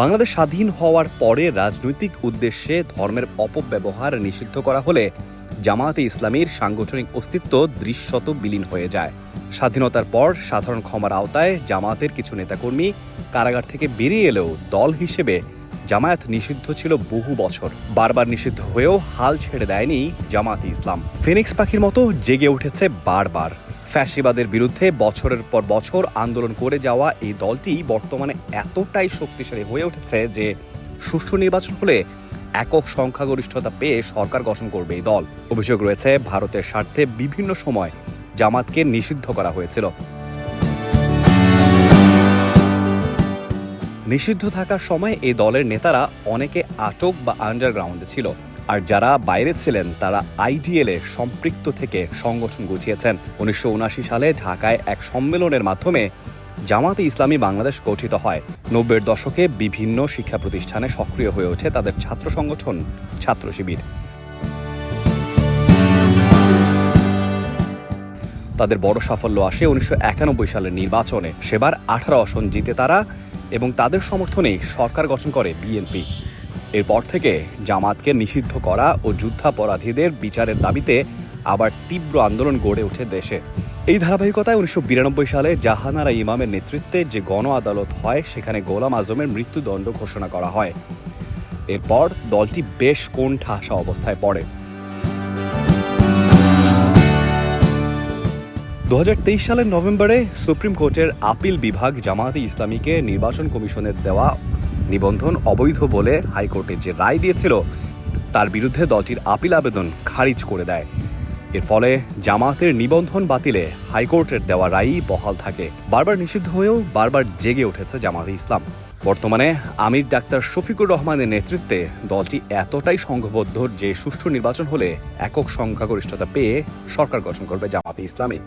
বাংলাদেশ স্বাধীন হওয়ার পরে রাজনৈতিক উদ্দেশ্যে ধর্মের অপব্যবহার নিষিদ্ধ করা হলে জামায়াতে ইসলামীর সাংগঠনিক অস্তিত্ব দৃশ্যত বিলীন হয়ে যায়। স্বাধীনতার পর সাধারণ ক্ষমার আওতায় জামায়াতের কিছু নেতাকর্মী কারাগার থেকে বেরিয়ে এলেও দল হিসেবে জামায়াত নিষিদ্ধ ছিল বহু বছর। বারবার নিষিদ্ধ হয়েও হাল ছেড়ে দেয়নি জামায়াতে ইসলাম। ফিনিক্স পাখির মতো জেগে উঠেছে বারবার। ফ্যাসিবাদের বিরুদ্ধে বছরের পর বছর আন্দোলন করে যাওয়া এই দলটি বর্তমানে এতটাই শক্তিশালী হয়ে উঠেছে যে সুষ্ঠু নির্বাচন হলে একক সংখ্যাগরিষ্ঠতা পেয়ে সরকার গঠন করবে এই দল। অভিযোগ রয়েছে, ভারতের স্বার্থে বিভিন্ন সময় জামাতকে নিষিদ্ধ করা হয়েছিল। নিষিদ্ধ থাকার সময় এই দলের নেতারা অনেকে আটক বা আন্ডারগ্রাউন্ডে ছিল। আর যারা বাইরে ছিলেন, তারা আইডিএল সম্পৃক্ত থেকে সংগঠন গুছিয়েছেন। উনিশশো সালে ঢাকায় এক সম্মেলনের মাধ্যমে জামাতে ইসলামী বাংলাদেশ গঠিত হয়। নব্বইয়ের দশকে বিভিন্ন শিক্ষা প্রতিষ্ঠানে সক্রিয় হয়ে ওঠে তাদের ছাত্র সংগঠন, ছাত্র শিবির। তাদের বড় সাফল্য আসে উনিশশো একানব্বই সালের নির্বাচনে। সেবার আঠারো আসন জিতে তারা এবং তাদের সমর্থনে সরকার গঠন করে বিএনপি। এরপর থেকে জামাতকে নিষিদ্ধ করা ও যুদ্ধাপরাধীদের বিচারের দাবিতে আবার তীব্র আন্দোলন গড়ে ওঠে দেশে। এই ধারাবাহিকতায় উনিশশো বিরানব্বই সালে জাহানারা ইমামের নেতৃত্বে যে গণ আদালত হয়, সেখানে গোলাম আজমের মৃত্যুদণ্ড ঘোষণা করা হয়। এরপর দলটি বেশ কোণঠাসা অবস্থায় পড়ে। দু হাজার তেইশ সালের নভেম্বরে সুপ্রিম কোর্টের আপিল বিভাগ জামায়াতে ইসলামীকে নির্বাচন কমিশনের দেওয়া নিবন্ধন অবৈধ বলে হাইকোর্টে যে রায় দিয়েছিল, তার বিরুদ্ধে দলটির আপিল আবেদন খারিজ করে দেয়। এর ফলে জামায়াতের নিবন্ধন বাতিলে হাইকোর্টের দেওয়া রায়ই বহাল থাকে। বারবার নিষিদ্ধ হয়েও বারবার জেগে উঠেছে জামায়াতে ইসলাম। বর্তমানে আমির ডাক্তার শফিকুর রহমানের নেতৃত্বে দলটি এতটাই সংঘবদ্ধ যে সুষ্ঠু নির্বাচন হলে একক সংখ্যাগরিষ্ঠতা পেয়ে সরকার গঠন করবে জামাতে ইসলামী।